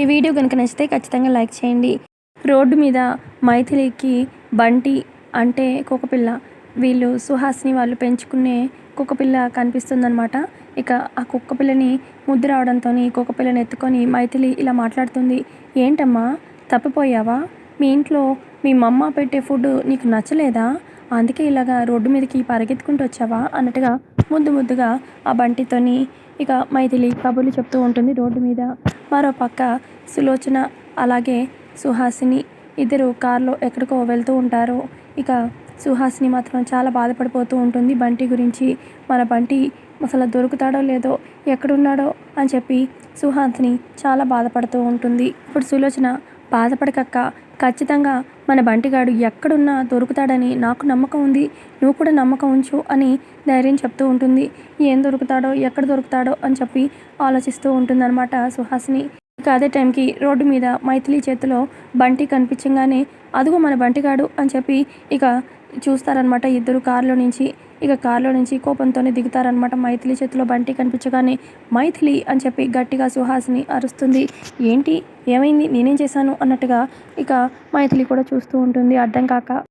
ఈ వీడియో కనుక నచ్చితే ఖచ్చితంగా లైక్ చేయండి. రోడ్డు మీద మైథిలికి బంటి అంటే కుక్కపిల్ల వీళ్ళు సుహాస్ని వాళ్ళు పెంచుకునే కుక్కపిల్ల కనిపిస్తుందనమాట ఇక ఆ కుక్కపిల్లని ముద్దు రావడంతో కుక్కపిల్లని ఎత్తుకొని మైథిలి ఇలా మాట్లాడుతుంది. ఏంటమ్మా తప్పిపోయావా? మీ ఇంట్లో మీ మమ్మ పెట్టే ఫుడ్ నీకు నచ్చలేదా? అందుకే ఇలాగా రోడ్డు మీదకి పరిగెత్తుకుంటూ వచ్చావా? అన్నట్టుగా ముద్దు ముద్దుగా ఆ బంటితోని ఇక మైథిలి కబుర్లు చెప్తూ ఉంటుంది రోడ్డు మీద. మరో పక్క సులోచన అలాగే సుహాసిని ఇద్దరు కారులో ఎక్కడికో వెళ్తూ ఉంటారు. ఇక సుహాసిని మాత్రం చాలా బాధపడిపోతూ ఉంటుంది. బంటి గురించి మన బంటి అసలు దొరుకుతాడో లేదో ఎక్కడున్నాడో అని చెప్పి సుహాసిని చాలా బాధపడుతూ ఉంటుంది. ఇప్పుడు సులోచన బాధపడకక్క ఖచ్చితంగా మన బంటిగాడు ఎక్కడున్నా దొరుకుతాడని నాకు నమ్మకం ఉంది. నువ్వు కూడా నమ్మకం ఉంచు అని ధైర్యం చెప్తూ ఉంటుంది. ఏం దొరుకుతాడో ఎక్కడ దొరుకుతాడో అని చెప్పి ఆలోచిస్తూ ఉంటుందన్నమాట సుహాసిని. ఇక అదే టైంకి రోడ్డు మీద మైథిలి చేతిలో బంటి కనిపించగానే అదుగు మన బంటిగాడు అని చెప్పి ఇక చూస్తారనమాట ఇద్దరు కారులో నుంచి. ఇక కారులో నుంచి కోపంతోనే దిగుతారనమాట మైథిలి చేతిలో బంటి కనిపించగానే మైథిలి అని చెప్పి గట్టిగా సుహాస్ని అరుస్తుంది. ఏంటి? ఏమైంది? నేనేం చేశాను? అన్నట్టుగా ఇక మైథిలి కూడా చూస్తూ ఉంటుంది అర్థం కాక.